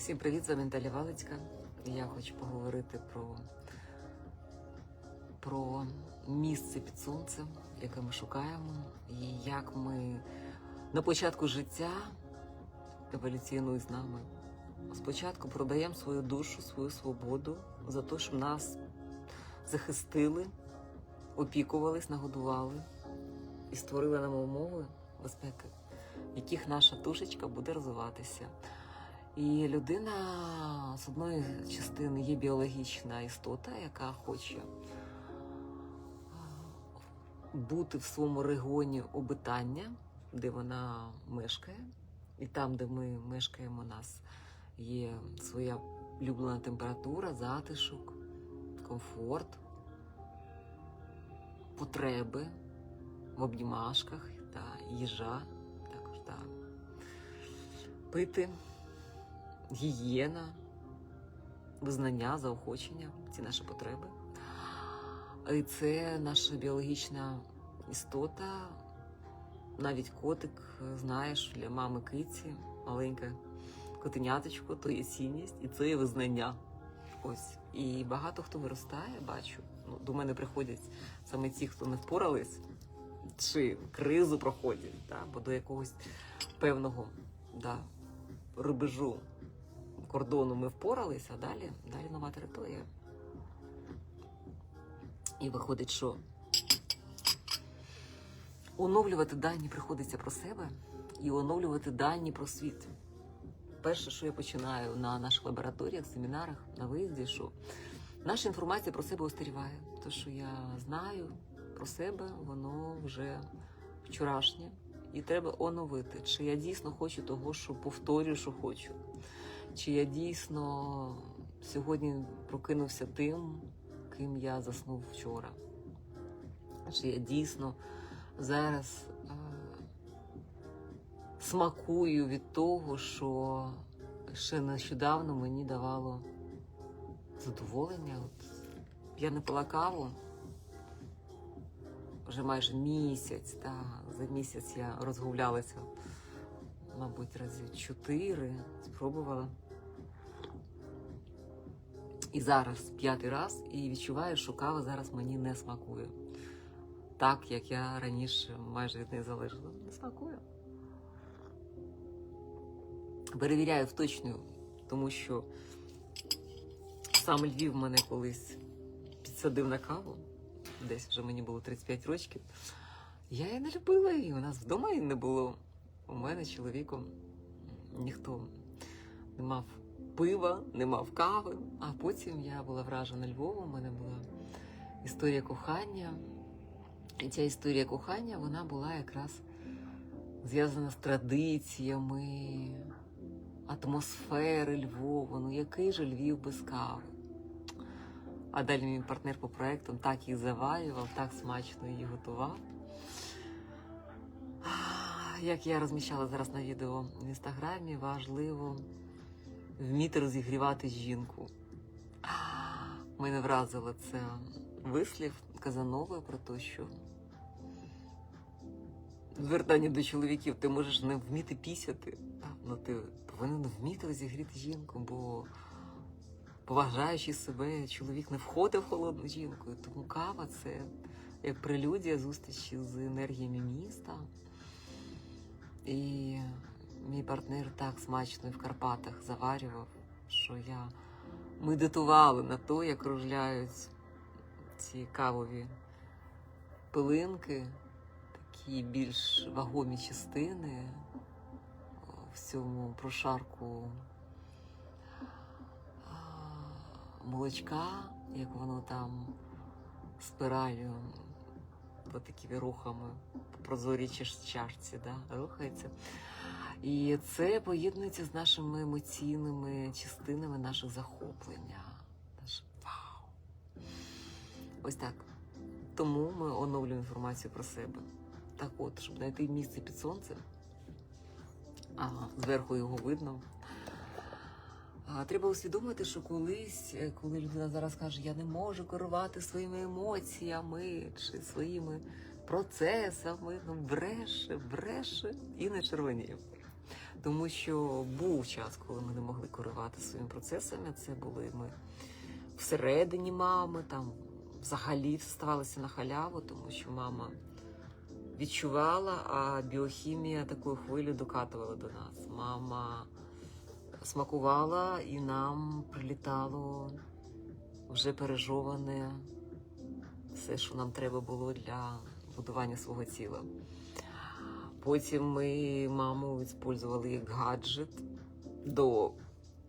Всім привіт, з вами Наталя Валицька. Я хочу поговорити про, про місце під сонцем, яке ми шукаємо, і як ми на початку життя еволюціонує з нами. Спочатку продаємо свою душу, свою свободу за те, щоб нас захистили, опікувались, нагодували і створили нам умови безпеки, в яких наша душечка буде розвиватися. І людина з одної частини є біологічна істота, яка хоче бути в своєму регіоні обитання, де вона мешкає, і там, де ми мешкаємо, у нас є своя улюблена температура, затишок, комфорт, потреби в обнімашках та їжа, також та пити гігієна, визнання, заохочення, ці наші потреби. І це наша біологічна істота. Навіть котик, знаєш, для мами киці, маленьке котеняточко, то є цінність і це є визнання. Ось. І багато хто виростає, бачу. Ну, до мене приходять саме ті, хто не впорались, чи кризу проходять, да, бо до якогось певного да, рубежу кордону ми впоралися, далі, далі нова територія. І виходить, що оновлювати дані приходиться про себе і оновлювати дані про світ. Перше, що я починаю на наших лабораторіях, семінарах, на виїзді, що наша інформація про себе остаріває. Те, що я знаю про себе, воно вже вчорашнє. І треба оновити, чи я дійсно хочу того, що повторюю, що хочу. Чи я дійсно сьогодні прокинувся тим, ким я заснув вчора? Чи я дійсно зараз е, смакую від того, що ще нещодавно мені давало задоволення? От я не пила каву вже майже місяць. Та, за місяць я розгулялася, мабуть, разів чотири, спробувала. І зараз п'ятий раз, і відчуваю, що кава зараз мені не смакує. Так, як я раніше майже від неї залежала. Не смакує. Перевіряю вточнюю, тому що сам Львів мене колись підсадив на каву. Десь вже мені було 35 років. Я її не любила, і у нас вдома її не було. У мене чоловіком ніхто не мав пива, не мав кави. А потім я була вражена Львовом, у мене була історія кохання. І ця історія кохання вона була якраз зв'язана з традиціями, атмосфери Львова. Ну який же Львів без кави? А далі мій партнер по проектам так їх заварював, так смачно її готував. Як я розміщала зараз на відео в інстаграмі, важливо вміти розігрівати жінку. Мене вразило це вислів Казанової про те, що звертання до чоловіків ти можеш не вміти пісяти, але ти повинен вміти розігріти жінку, бо поважаючи себе, чоловік не входить в холодну жінку. Тому кава це як прелюдія зустрічі з енергіями міста. І мій партнер так смачно в Карпатах заварював, що я медитувала на то, як кружляють ці кавові пилинки, такі більш вагомі частини в цьому прошарку молочка, як воно там спиралю, от такими рухами прозорій чаш- чашці да, рухається. І це поєднується з нашими емоційними частинами наших захоплення. Наш вау. Ось так. Тому ми оновлюємо інформацію про себе. Так от, щоб знайти місце під сонцем, а зверху його видно. Треба усвідомити, що колись, е, коли людина зараз каже, я не можу керувати своїми емоціями чи своїми процесами, ну бреше, бреше і не червоніє. Тому що був час, коли ми не могли керувати своїми процесами. Це були ми всередині мами, там взагалі ставалося на халяву, тому що мама відчувала, а біохімія такою хвилю докатувала до нас. Мама смакувала і нам прилітало вже пережоване все, що нам треба було для будування свого тіла. Потім ми маму використовували як гаджет до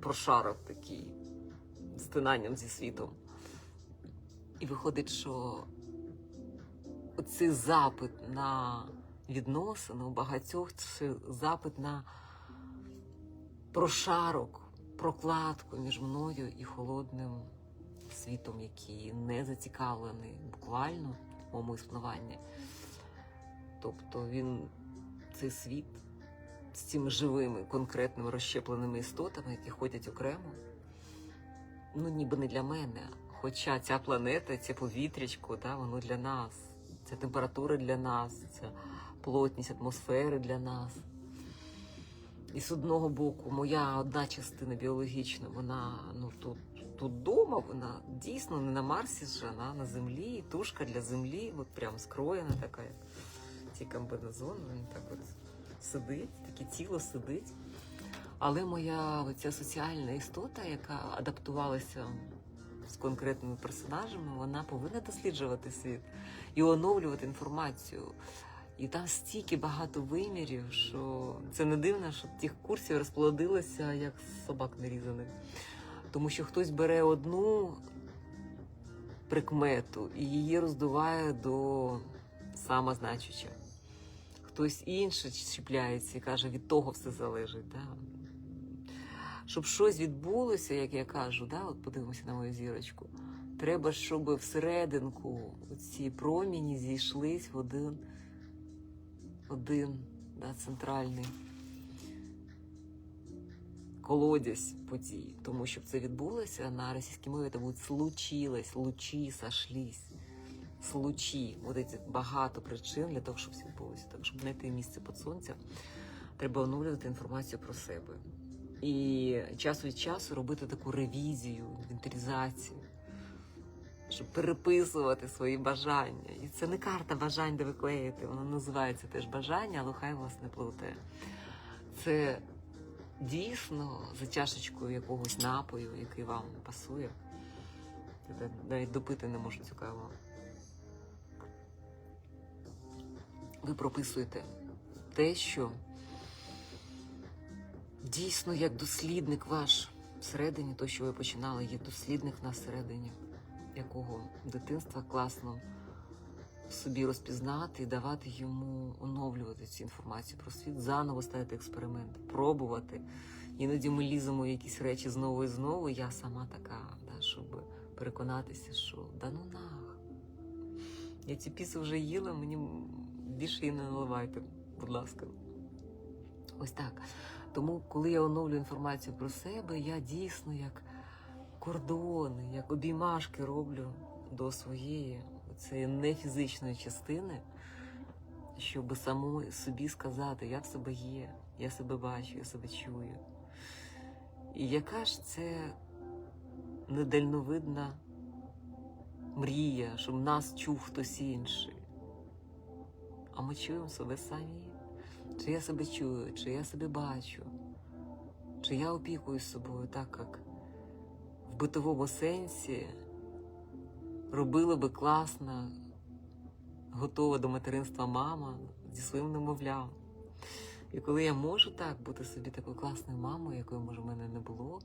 прошарок такий, з тинанням зі світом. І виходить, що оцей запит на відносини у багатьох це запит на прошарок, прокладку між мною і холодним світом, який не зацікавлений буквально існуванні. Тобто він цей світ з цими живими, конкретними розщепленими істотами, які ходять окремо, ну ніби не для мене. Хоча ця планета, це повітрячко, да, воно для нас, ця температура для нас, ця плотність атмосфери для нас. І з одного боку, моя одна частина біологічна, вона ну тут, тут вдома, вона дійсно не на Марсі ж, вона на землі, і тушка для землі, от прям скроєна така, ці комбинезон, він так от сидить, таке тіло сидить. Але моя оця соціальна істота, яка адаптувалася з конкретними персонажами, вона повинна досліджувати світ і оновлювати інформацію. І там стільки багато вимірів, що це не дивно, що тих курсів розплодилося як собак нерізаних. Тому що хтось бере одну прикмету і її роздуває до самозначуча. Хтось інший чіпляється і каже, від того все залежить. Да? Щоб щось відбулося, як я кажу, да? от подивимося на мою зірочку. Треба, щоб всерединку ці проміні зійшлись в один один да, центральний колодязь подій. Тому щоб це відбулося на російській мові, це буде случилось, лучі сошлись. Случі. От багато причин для того, щоб це відбулося. Так, щоб знайти місце під сонцем, треба оновлювати інформацію про себе. І час від часу робити таку ревізію, інвентаризацію щоб переписувати свої бажання. І це не карта бажань, де ви клеїте, вона називається теж бажання, але хай вас не плутає. Це дійсно за чашечкою якогось напою, який вам пасує. Я навіть допити не можу цю каву. Ви прописуєте те, що дійсно як дослідник ваш всередині, то, що ви починали, є дослідник на всередині якого дитинства класно собі розпізнати і давати йому оновлювати цю інформацію про світ, заново ставити експеримент, пробувати. Іноді ми ліземо якісь речі знову і знову. Я сама така, да, щоб переконатися, що да ну нах. Я ці піси вже їла, мені більше її не наливайте, будь ласка. Ось так. Тому, коли я оновлю інформацію про себе, я дійсно як кордони, як обіймашки роблю до своєї цієї нефізичної частини, щоб самому собі сказати, я в себе є, я себе бачу, я себе чую. І яка ж це недальновидна мрія, щоб нас чув хтось інший. А ми чуємо себе самі. Чи я себе чую, чи я себе бачу, чи я опікуюсь собою так, як в битовому сенсі робила би класно, готова до материнства мама зі своїм немовлям. І коли я можу так бути собі такою класною мамою, якої може в мене не було,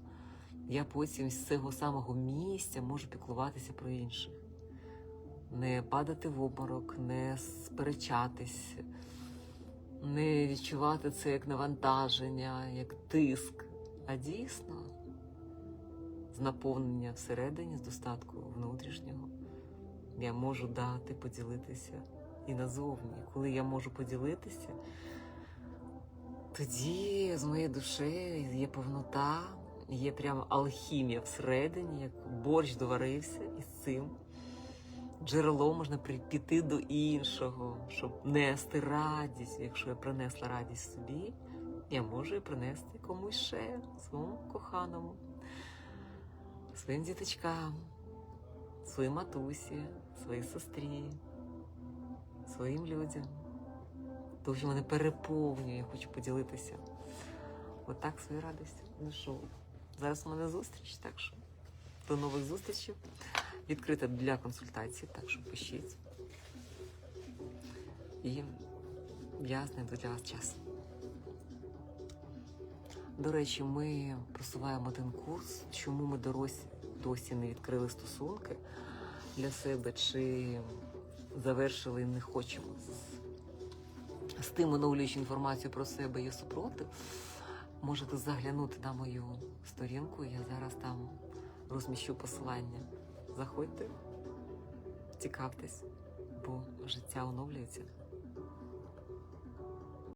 я потім з цього самого місця можу піклуватися про інших. Не падати в обморок, не сперечатись, не відчувати це як навантаження, як тиск, а дійсно з наповнення всередині, з достатку внутрішнього, я можу дати, поділитися і назовні. Коли я можу поділитися, тоді з моєю душею є повнота, є прямо алхімія всередині, як борщ доварився із цим. Джерело можна піти до іншого, щоб нести радість. Якщо я принесла радість собі, я можу і принести комусь ще своєму коханому, своїм діточкам, своїй матусі, своїй сестрі, своїм людям. Що мене переповнює, я хочу поділитися. Отак своєю радістю. Ну що, зараз у мене зустріч, так що до нових зустрічей. Відкрита для консультацій, так що пишіть. І я знайду для вас час. До речі, ми просуваємо один курс, чому ми доросі, досі не відкрили стосунки для себе, чи завершили і не хочемо з, тим оновлюючи інформацію про себе є супротив. Можете заглянути на мою сторінку, я зараз там розміщу посилання. Заходьте, цікавтесь, бо життя оновлюється.